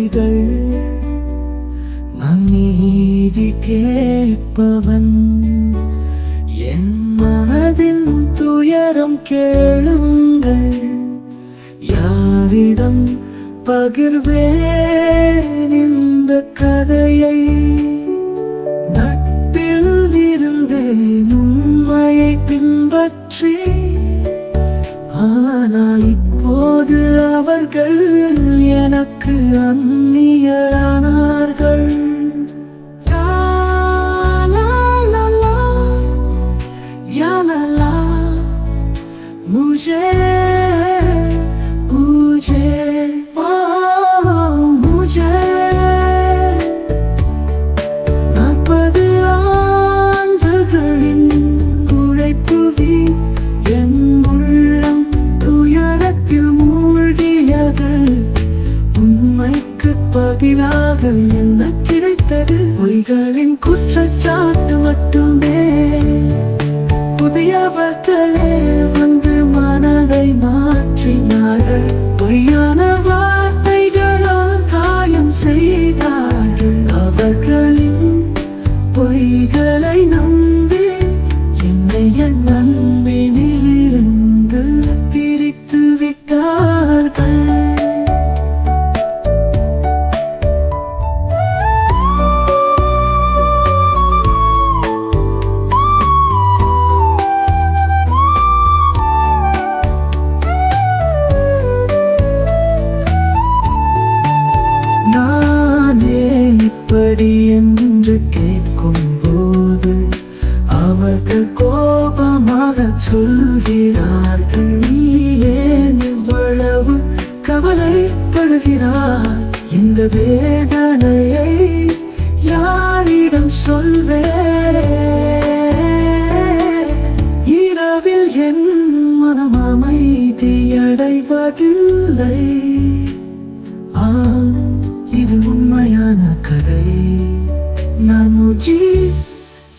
பொய்கள் நான் நீதி கேட்பவன். என் மனதின் துயரம் கேளுங்கள். யாரிடம் பகிர்வேன் இந்த கதையை? ஆனால் அவர்கள் எனக்கு அந்நியரானார்கள். லா, காதல் என்ன கிடைத்தது? பொய்களின் குற்றச்சாட்டு மட்டுமே. புதியவர்களே வந்து எப்படி என்று கேட்கும் போது அவர்கள் கோபமாக சொல்கிறார்கள் நீ ஏன் இவ்வளவு கவலைப்படுகிறார் இந்த வேதனையை யாரிடம் சொல்வே இரவில் என்ன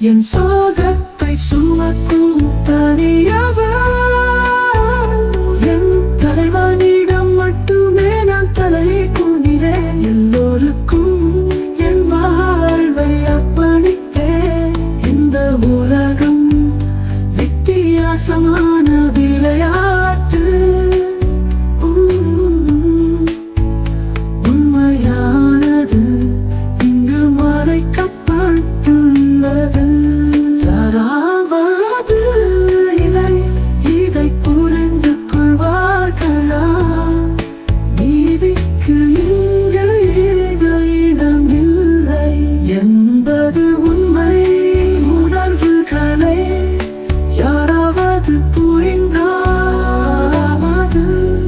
என் சோகத்தை சுமக்கும் தனியவன் என் தலைவனிடம் மட்டுமே நான் தலை குனிவேன் எல்லோருக்கும் என் வாழ்வை அர்ப்பணித்தேன். இந்த உலகம் வித்தியாசமான